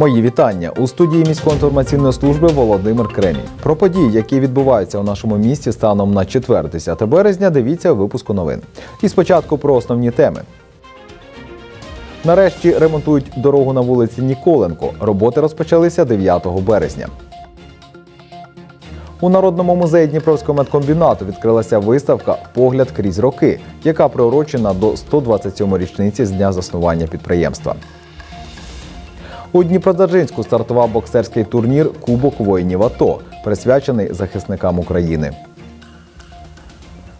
Мої вітання у студії міської інформаційної служби Володимир Кремінь. Про події, які відбуваються у нашому місті станом на 4-10 березня, дивіться випуску новин. І спочатку про основні теми. Нарешті ремонтують дорогу на вулиці Ніколенко. Роботи розпочалися 9 березня. У Народному музеї Дніпровського медкомбінату відкрилася виставка Погляд крізь роки, яка приурочена до 127 річниці з дня заснування підприємства. У Дніпродзержинську стартував боксерський турнір Кубок воїнів АТО, присвячений захисникам України.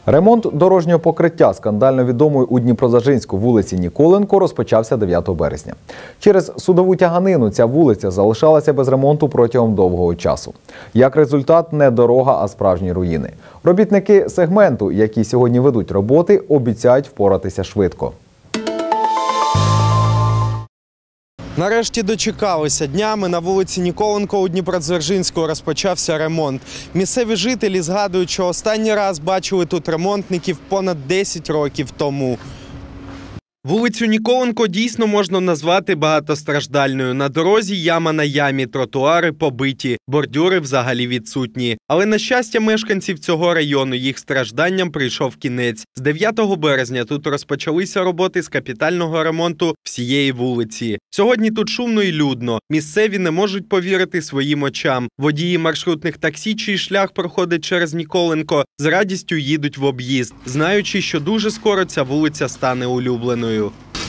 Ремонт дорожнього покриття скандально відомої у Дніпродзержинську вулиці Ніколенко розпочався 9 березня. Через судову тяганину ця вулиця залишалася без ремонту протягом довгого часу. Як результат, не дорога, а справжні руїни. Робітники сегменту, які сьогодні ведуть роботи, обіцяють впоратися швидко. Нарешті дочекалися днями на вулиці Ніколенко у Дніпродзержинську розпочався ремонт. Місцеві жителі згадують, що останній раз бачили тут ремонтників понад 10 років тому. Вулицю Ніколенко дійсно можна назвати багатостраждальною. На дорозі яма на ямі, тротуари побиті, бордюри взагалі відсутні. Але на щастя, мешканців цього району їх стражданням прийшов кінець. З 9 березня тут розпочалися роботи з капітального ремонту всієї вулиці. Сьогодні тут шумно і людно. Місцеві не можуть повірити своїм очам. Водії маршрутних таксі, чий шлях проходить через Ніколенко, з радістю їдуть в об'їзд, знаючи, що дуже скоро ця вулиця стане улюбленою.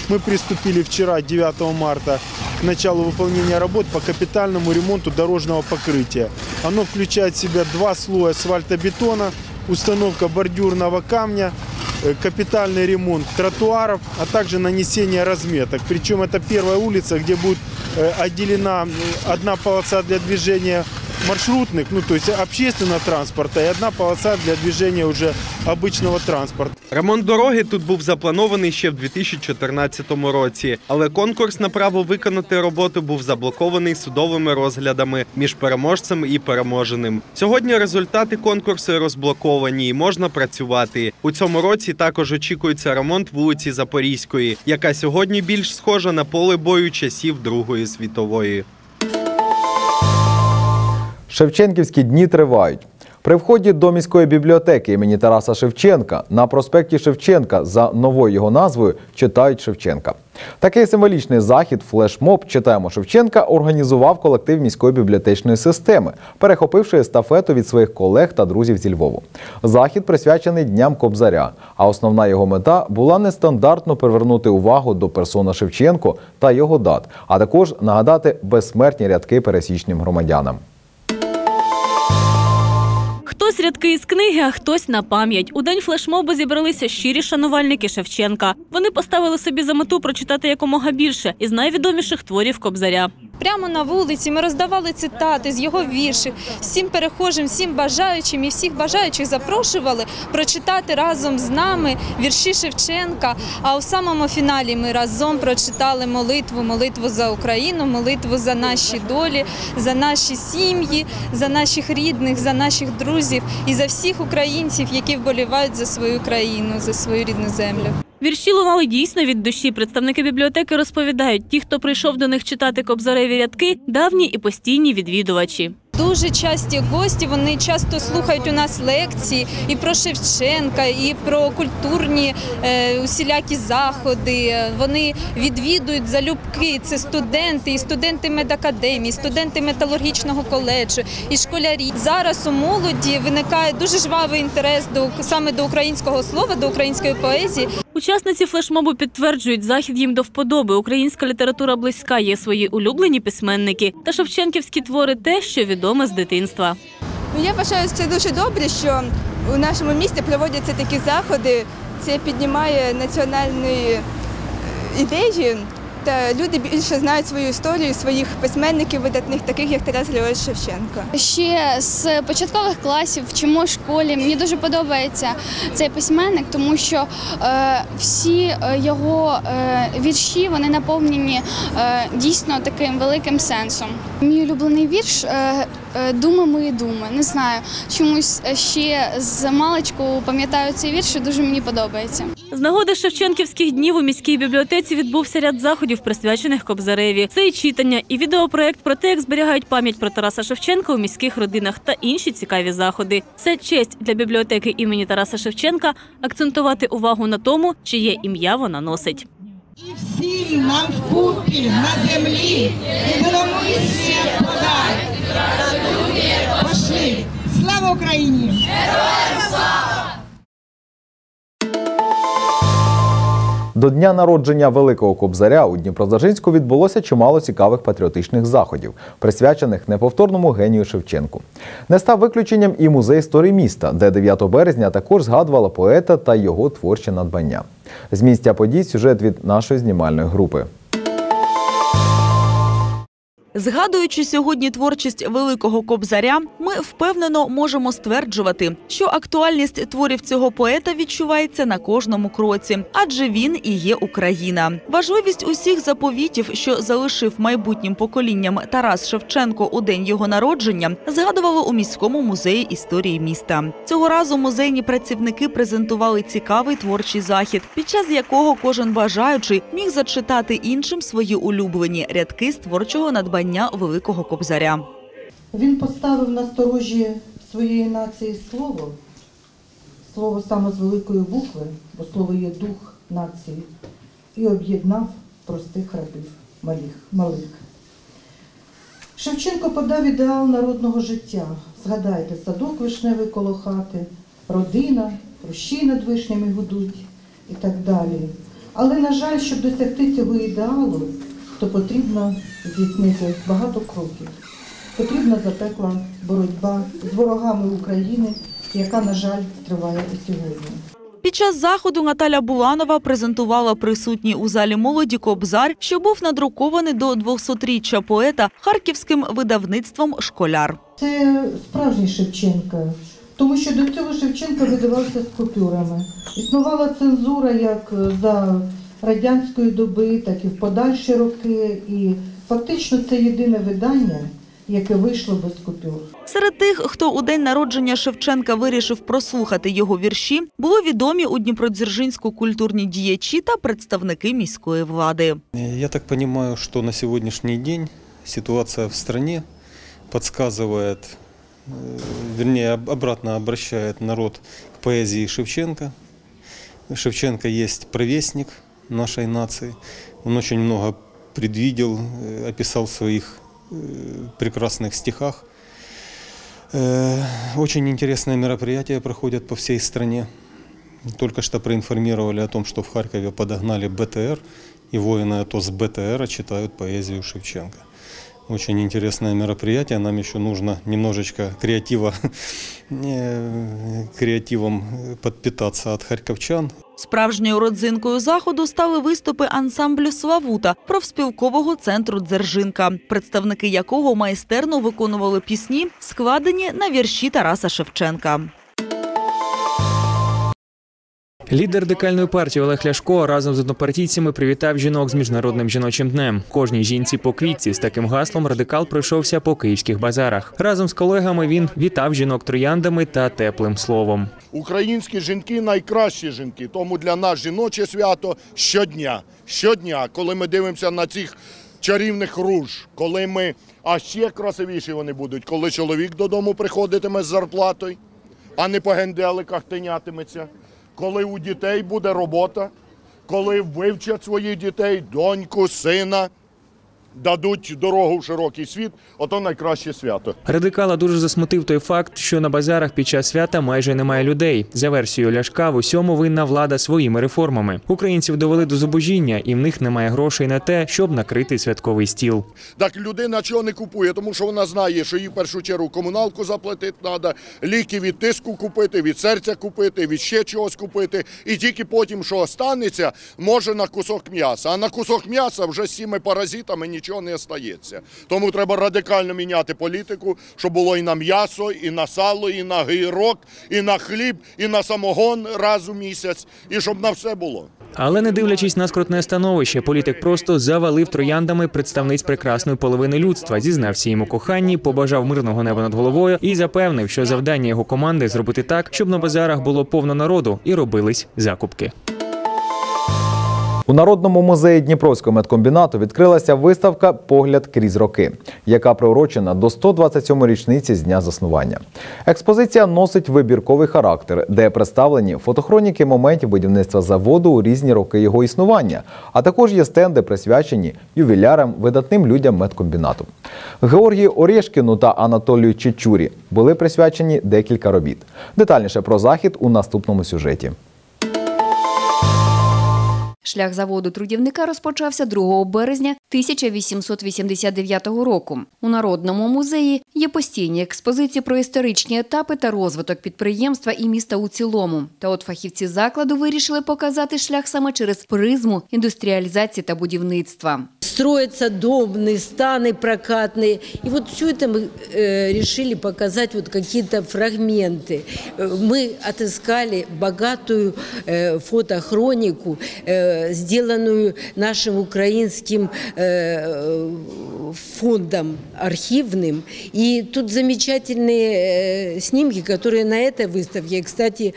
Мы приступили вчера, 9 марта, к началу выполнения работ по капитальному ремонту дорожного покрытия. Оно включает в себя два слоя асфальтобетона, установка бордюрного камня, э, капитальный ремонт тротуаров, а также нанесение разметок. Причем это первая улица, где будет э, отделена одна полоса для движения маршрутных, ну то есть общественного транспорта и одна полоса для движения уже обычного транспорта. Ремонт дороги тут був запланований ще в 2014 році, але конкурс на право виконати роботу був заблокований судовими розглядами між переможцем і переможеним. Сьогодні результати конкурсу розблоковані і можна працювати. У цьому році також очікується ремонт вулиці Запорізької, яка сьогодні більш схожа на поле бою часів Другої світової. Шевченківські дні тривають. При вході до міської бібліотеки імені Тараса Шевченка на проспекті Шевченка за новою його назвою читають Шевченка. Такий символічний захід флешмоб Читаємо Шевченка організував колектив міської бібліотечної системи, перехопивши естафету від своїх колег та друзів зі Львову. Захід присвячений дням Кобзаря. А основна його мета була нестандартно привернути увагу до персона Шевченко та його дат, а також нагадати безсмертні рядки пересічним громадянам. Рядки із книги, а хтось на пам'ять. У день флешмобу зібралися щирі шанувальники Шевченка. Вони поставили собі за мету прочитати якомога більше із найвідоміших творів Кобзаря. Прямо на вулиці ми роздавали цитати з його віршів всім перехожим, всім бажаючим і всіх бажаючих запрошували прочитати разом з нами вірші Шевченка. А у самому фіналі ми разом прочитали молитву, молитву за Україну, молитву за наші долі, за наші сім'ї, за наших рідних, за наших друзів і за всіх українців, які вболівають за свою країну, за свою рідну землю. Вірші лунали дійсно від душі. Представники бібліотеки розповідають, ті, хто прийшов до них читати кобзареві рядки, давні і постійні відвідувачі. Дуже часті гості вони часто слухають у нас лекції і про Шевченка, і про культурні е, усілякі заходи. Вони відвідують залюбки. Це студенти, і студенти медакадемії, студенти металургічного коледжу, і школярі. Зараз у молоді виникає дуже жвавий інтерес до саме до українського слова, до української поезії. Учасниці флешмобу підтверджують, захід їм до вподоби. Українська література близька, є свої улюблені письменники та шевченківські твори те, що відоме з дитинства. Ну, я вважаю, що це дуже добре, що у нашому місті проводяться такі заходи. Це піднімає національні е, ідеї, та люди більше знають свою історію, своїх письменників видатних, таких як Тарас Григорович Шевченко. Ще з початкових класів вчимо в школі. Мені дуже подобається цей письменник, тому що е, всі е, його е, вірші вони наповнені е, дійсно таким великим сенсом. Мій улюблений вірш е, е, думи мої думи. Не знаю. Чомусь е, ще з маличку пам'ятаю цей вірш, дуже мені подобається. З нагоди Шевченківських днів у міській бібліотеці відбувся ряд заходів, присвячених Кобзареві. Це і читання, і відеопроект про те, як зберігають пам'ять про Тараса Шевченка у міських родинах та інші цікаві заходи. Це честь для бібліотеки імені Тараса Шевченка акцентувати увагу на тому, чиє ім'я вона носить. І всім нам вкупі на землі біломисія подай. Пошли! Слава Україні! До дня народження Великого Кобзаря у Дніпродзержинську відбулося чимало цікавих патріотичних заходів, присвячених неповторному генію Шевченку. Не став виключенням і музей історії міста, де 9 березня також згадувала поета та його творче надбання. З місця подій сюжет від нашої знімальної групи. Згадуючи сьогодні творчість великого кобзаря, ми впевнено можемо стверджувати, що актуальність творів цього поета відчувається на кожному кроці, адже він і є Україна. Важливість усіх заповітів, що залишив майбутнім поколінням Тарас Шевченко у день його народження, згадували у міському музеї історії міста. Цього разу музейні працівники презентували цікавий творчий захід, під час якого кожен бажаючий міг зачитати іншим свої улюблені рядки з творчого надбання великого кобзаря. Він поставив на сторожі своєї нації слово, слово саме з великої букви, бо слово є дух нації, і об'єднав простих рабів малих. малих. Шевченко подав ідеал народного життя. Згадайте, садок вишневий коло хати, родина, прощі над вишнями гудуть і так далі. Але, на жаль, щоб досягти цього ідеалу, то потрібно здійснити багато кроків. Потрібна запекла боротьба з ворогами України, яка, на жаль, триває і сьогодні. Під час заходу Наталя Буланова презентувала присутній у залі молоді кобзар, що був надрукований до 200-річчя поета харківським видавництвом Школяр. Це справжній Шевченка, тому що до цього Шевченка видавався з купюрами. Існувала цензура як за радянської доби, так і в подальші роки. І фактично це єдине видання, яке вийшло без купюр. Серед тих, хто у день народження Шевченка вирішив прослухати його вірші, було відомі у Дніпродзержинську культурні діячі та представники міської влади. Я так понимаю, что на сегодняшний день ситуация в стране подсказывает, э, вернее, об- обратно обращает народ к поэзии Шевченко. Шевченко есть провестник нашей нации. Он очень много предвидел, э, описал в своих э, прекрасных стихах. Э, Очень интересные мероприятия проходят по всей стране. Только что проинформировали о том, что в Харькове подогнали БТР, и воины АТО с БТР читают поэзию Шевченко. Очень интересное мероприятие. Нам еще нужно немножечко креатива, э, креативом подпитаться от харьковчан. Справжньою родзинкою заходу стали виступи ансамблю Славута профспілкового центру Дзержинка, представники якого майстерно виконували пісні, складені на вірші Тараса Шевченка. Лідер декальної партії Олег Ляшко разом з однопартійцями привітав жінок з міжнародним жіночим днем. Кожній жінці по квітці з таким гаслом радикал пройшовся по київських базарах. Разом з колегами він вітав жінок трояндами та теплим словом. Українські жінки найкращі жінки, тому для нас жіноче свято щодня. Щодня, коли ми дивимося на цих чарівних руж, коли ми, а ще красивіші вони будуть, коли чоловік додому приходитиме з зарплатою, а не по генделиках тинятиметься, коли у дітей буде робота, коли вивчать своїх дітей, доньку, сина, дадуть дорогу в широкий світ, ото найкраще свято. Радикала дуже засмутив той факт, що на базарах під час свята майже немає людей. За версією Ляшка, в усьому винна влада своїми реформами. Українців довели до зубожіння, і в них немає грошей на те, щоб накрити святковий стіл. Так людина чого не купує, тому що вона знає, що їй в першу чергу комуналку заплатити треба, ліки від тиску купити, від серця купити, від ще чогось купити. І тільки потім, що останеться, може на кусок м'яса. А на кусок м'яса вже з цими паразитами нічого не остається. Тому треба радикально міняти політику, щоб було і на м'ясо, і на сало, і на гирок, і на хліб, і на самогон раз у місяць, і щоб на все було. Але не дивлячись на скрутне становище, політик просто завалив трояндами представниць прекрасної половини людства, зізнався їм у коханні, побажав мирного неба над головою і запевнив, що завдання його команди зробити так, щоб на базарах було повно народу і робились закупки. У Народному музеї Дніпровського медкомбінату відкрилася виставка Погляд крізь роки, яка приурочена до 127 річниці з дня заснування. Експозиція носить вибірковий характер, де представлені фотохроніки моментів будівництва заводу у різні роки його існування, а також є стенди, присвячені ювілярам, видатним людям медкомбінату. Георгію Орешкіну та Анатолію Чечурі були присвячені декілька робіт. Детальніше про захід у наступному сюжеті. Шлях заводу трудівника розпочався 2 березня 1889 року. У Народному музеї є постійні експозиції про історичні етапи та розвиток підприємства і міста у цілому. Та от фахівці закладу вирішили показати шлях саме через призму індустріалізації та будівництва. Строятся домные, станы прокатные. И вот все это мы э, решили показать вот какие-то фрагменты. Э, Мы отыскали богатую э, фотохронику, э, сделанную нашим украинским э, фондом архивным. И тут замечательные э, снимки, которые на этой выставке, кстати,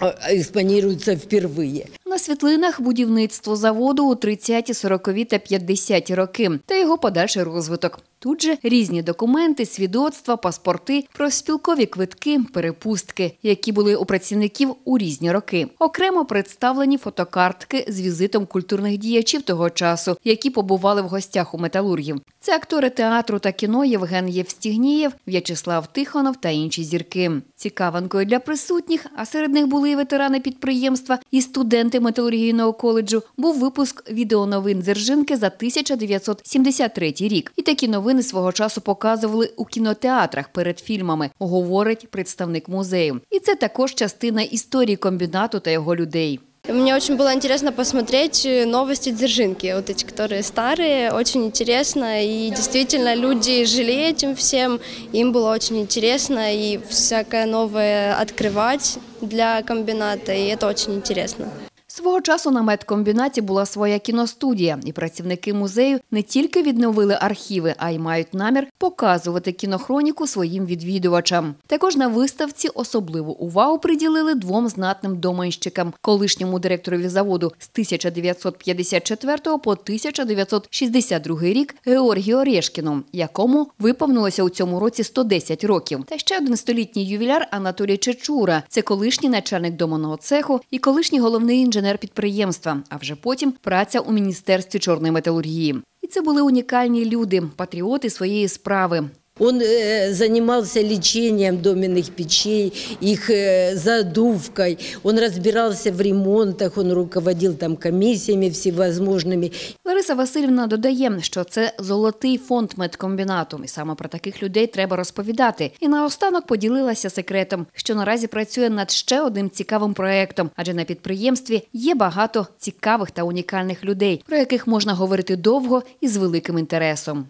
э, экспонируются впервые. На світлинах будівництво заводу у 30-ті, 40-ві та 50-ті роки та його подальший розвиток. Тут же різні документи, свідоцтва, паспорти, профспілкові квитки, перепустки, які були у працівників у різні роки. Окремо представлені фотокартки з візитом культурних діячів того часу, які побували в гостях у металургів. Це актори театру та кіно Євген Євстігнієв, В'ячеслав Тихонов та інші зірки. Цікавинкою для присутніх, а серед них були і ветерани підприємства і студенти металургійного коледжу, був випуск відеоновин Дзержинки за 1973 рік. І такі новини свого часу показували у кінотеатрах перед фільмами, говорить представник музею. І це також частина історії комбінату та його людей. Мне очень было интересно посмотреть э, новости Дзержинки, вот эти, которые старые, очень интересно, и действительно люди жили этим всем, им было очень интересно, и всякое новое открывать для комбината, и это очень интересно. Свого часу на медкомбінаті була своя кіностудія, і працівники музею не тільки відновили архіви, а й мають намір показувати кінохроніку своїм відвідувачам. Також на виставці особливу увагу приділили двом знатним доманщикам – колишньому директорові заводу з 1954 по 1962 рік Георгію Орешкіну, якому виповнилося у цьому році 110 років. Та ще один столітній ювіляр Анатолій Чечура – це колишній начальник доманого цеху і колишній головний інженер підприємства, а вже потім праця у міністерстві чорної металургії. І це були унікальні люди, патріоти своєї справи. Он э, занимался лечением доменных печей, их э, задувкой. Он разбирался в ремонтах, он руководил там комиссиями всевозможными. Лариса Васильівна додає, що це золотий фонд медкомбінату, і саме про таких людей треба розповідати. І наостанок поділилася секретом, що наразі працює над ще одним цікавим проектом, адже на підприємстві є багато цікавих та унікальних людей, про яких можна говорити довго і з великим інтересом.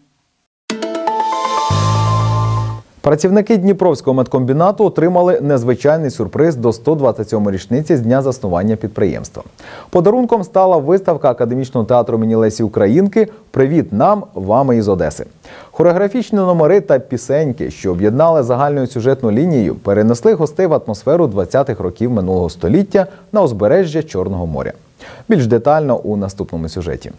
Працівники Дніпровського медкомбінату отримали незвичайний сюрприз до 127 річниці з дня заснування підприємства. Подарунком стала виставка академічного театру імені Лесі Українки Привіт нам, вами із Одеси. Хореографічні номери та пісеньки, що об'єднали загальною сюжетну лінією, перенесли гостей в атмосферу 20-х років минулого століття на узбережжя Чорного моря. Більш детально у наступному сюжеті.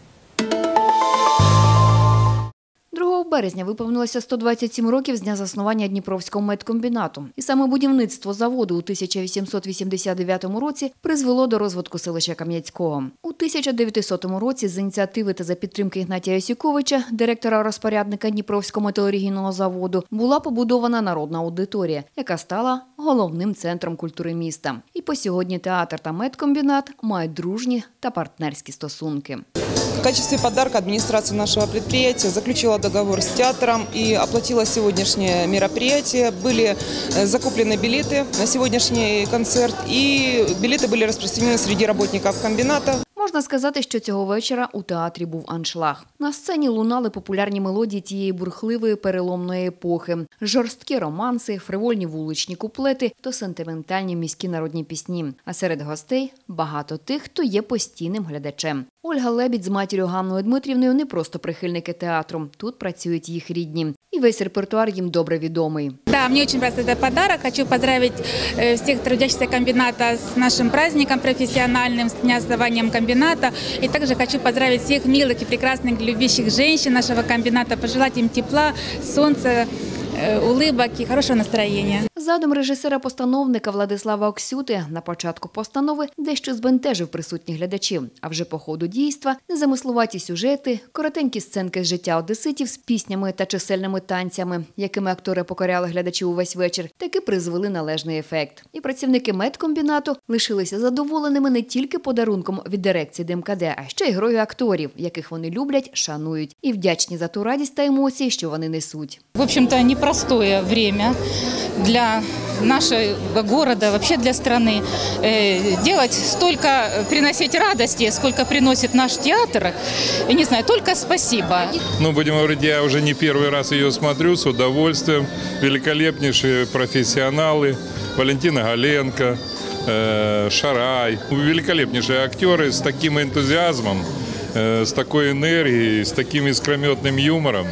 Березня виповнилося 127 років з дня заснування Дніпровського медкомбінату. І саме будівництво заводу у 1889 році призвело до розвитку селища Кам'янського. У 1900 році з ініціативи та за підтримки Ігнатія Осіковича, директора розпорядника Дніпровського металургійного заводу, була побудована народна аудиторія, яка стала головним центром культури міста. І по сьогодні театр та медкомбінат мають дружні та партнерські стосунки В качестве подарка администрация нашего предприятия заключила договор с театром и оплатила сегодняшнее мероприятие. Были э, закуплены билеты на сегодняшний концерт, и билеты были распространены среди работников комбината. Можна сказати, що цього вечора у театрі був аншлаг. На сцені лунали популярні мелодії тієї бурхливої переломної епохи: жорсткі романси, фривольні вуличні куплети та сентиментальні міські народні пісні. А серед гостей багато тих, хто є постійним глядачем. Ольга Лебідь з матір'ю Ганною Дмитрівною не просто прихильники театру. Тут працюють їх рідні, і весь репертуар їм добре відомий. Да, мне очень нравится этот подарок. Хочу поздравить э, всех трудящихся комбината с нашим праздником профессиональным, с дня основания комбината. И также хочу поздравить всех милых и прекрасных, любящих женщин нашего комбината, пожелать им тепла, солнца, э, улыбок и хорошего настроения. Задум режисера-постановника Владислава Оксюти на початку постанови дещо збентежив присутніх глядачів. А вже по ходу дійства незамислуваті сюжети, коротенькі сценки з життя одеситів з піснями та чисельними танцями, якими актори покоряли глядачів увесь вечір, таки призвели належний ефект. І працівники медкомбінату лишилися задоволеними не тільки подарунком від дирекції ДМКД, а ще й грою акторів, яких вони люблять, шанують, і вдячні за ту радість та емоції, що вони несуть. В общем-то, непростое время для нашего города, вообще для страны. Э, Делать столько, приносить радости, сколько приносит наш театр, я не знаю, только спасибо. Ну, будем говорить, я уже не первый раз ее смотрю с удовольствием. Великолепнейшие профессионалы. Валентина Галенко, э, Шарай. Великолепнейшие актеры с таким энтузиазмом, э, с такой энергией, с таким искрометным юмором.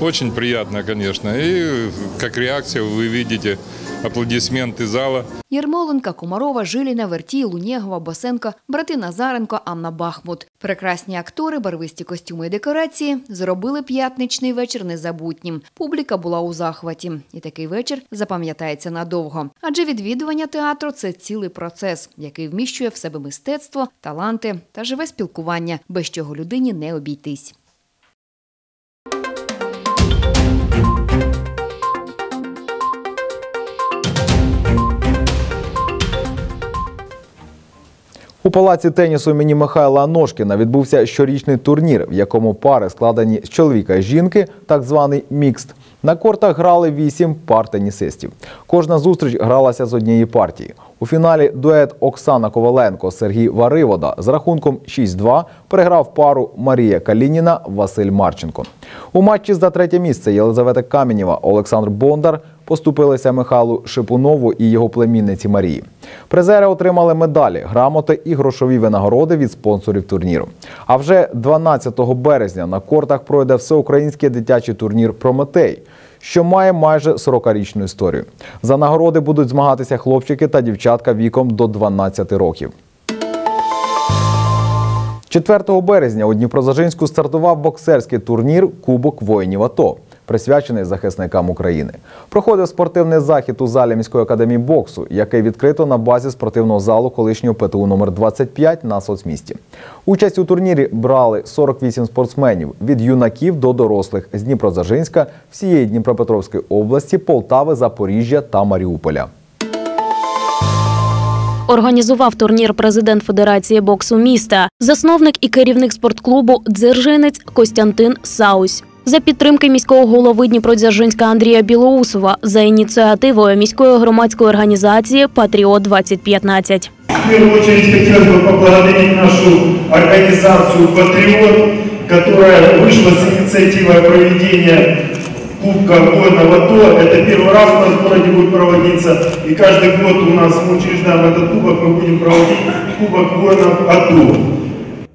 Очень приятно, конечно. И как реакция вы видите аплодисменты зала. Єрмоленка, Комарова, Жиліна, Вертій, Лунєгова, Босенко, брати Назаренко, Анна Бахмут. Прекрасні актори, барвисті костюми і декорації зробили п'ятничний вечір незабутнім. Публіка була у захваті. І такий вечір запам'ятається надовго. Адже відвідування театру це цілий процес, який вміщує в себе мистецтво, таланти та живе спілкування, без чого людині не обійтись. У палаці тенісу імені Михайла Аношкіна відбувся щорічний турнір, в якому пари складені з чоловіка і жінки, так званий мікст. На кортах грали вісім пар тенісистів. Кожна зустріч гралася з однієї партії. У фіналі дует Оксана Коваленко Сергій Варивода з рахунком 6-2 переграв пару Марія Калініна Василь Марченко. У матчі за третє місце Єлизавета Камінєва Олександр Бондар поступилися Михайлу Шипунову і його племінниці Марії. Призери отримали медалі, грамоти і грошові винагороди від спонсорів турніру. А вже 12 березня на кортах пройде всеукраїнський дитячий турнір Прометей, що має майже 40-річну історію. За нагороди будуть змагатися хлопчики та дівчатка віком до 12 років. 4 березня у Дніпродзержинську стартував боксерський турнір Кубок воїнів АТО, присвячений захисникам України. Проходив спортивний захід у залі міської академії боксу, який відкрито на базі спортивного залу колишнього ПТУ номер 25 на соцмісті. Участь у турнірі брали 48 спортсменів від юнаків до дорослих з Дніпродзержинська, всієї Дніпропетровської області, Полтави, Запоріжжя та Маріуполя. Організував турнір президент Федерації боксу міста, засновник і керівник спортклубу Дзержинець Костянтин Саусь. За підтримки міського голови Дніпродзержинська Андрія Білоусова за ініціативою міської громадської організації Патріот 2015 В первую очередь хотелось бы поблагодарить нашу организацию «Патриот», которая вышла с инициативой проведения Кубка воинов АТО. Это первый раз у нас в городе будет проводиться. И каждый год у нас мы учреждаем этот кубок, мы будем проводить Кубок воинов АТО.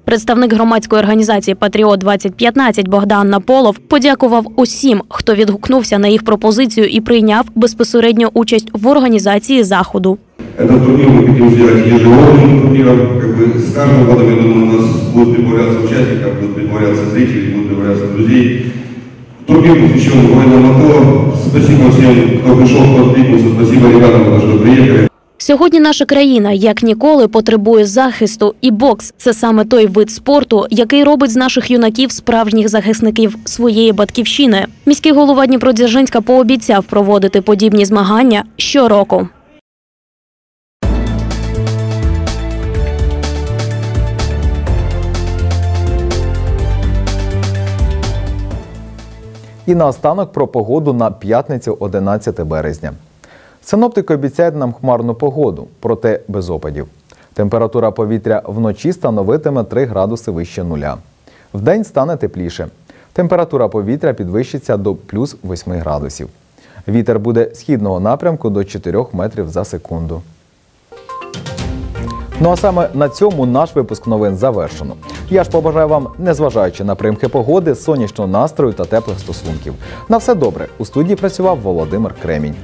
Представник громадської організації Патріот 2015 Богдан Наполов подякував усім, хто відгукнувся на їх пропозицію і прийняв безпосередню участь в організації заходу. Этот турнир мы хотим сделать ежегодным турниром. Как бы с каждым годом, я думаю, у нас будут прибавляться участников, будут прибавляться зрителей, будут прибавляться друзей. Турнир посвящен военному АТО. Спасибо всем, кто пришел, кто откликнулся. Спасибо ребятам, за то, что приехали. Сьогодні наша країна як ніколи потребує захисту, і бокс це саме той вид спорту, який робить з наших юнаків справжніх захисників своєї батьківщини. Міський голова Дніпродзержинська пообіцяв проводити подібні змагання щороку. І наостанок про погоду на п'ятницю 11 березня. Синоптики обіцяють нам хмарну погоду, проте без опадів. Температура повітря вночі становитиме 3 градуси вище нуля. Вдень стане тепліше. Температура повітря підвищиться до плюс 8 градусів. Вітер буде східного напрямку до 4 метрів за секунду. Ну а саме на цьому наш випуск новин завершено. Я ж побажаю вам, незважаючи на примхи погоди, сонячного настрою та теплих стосунків. На все добре. У студії працював Володимир Кремінь.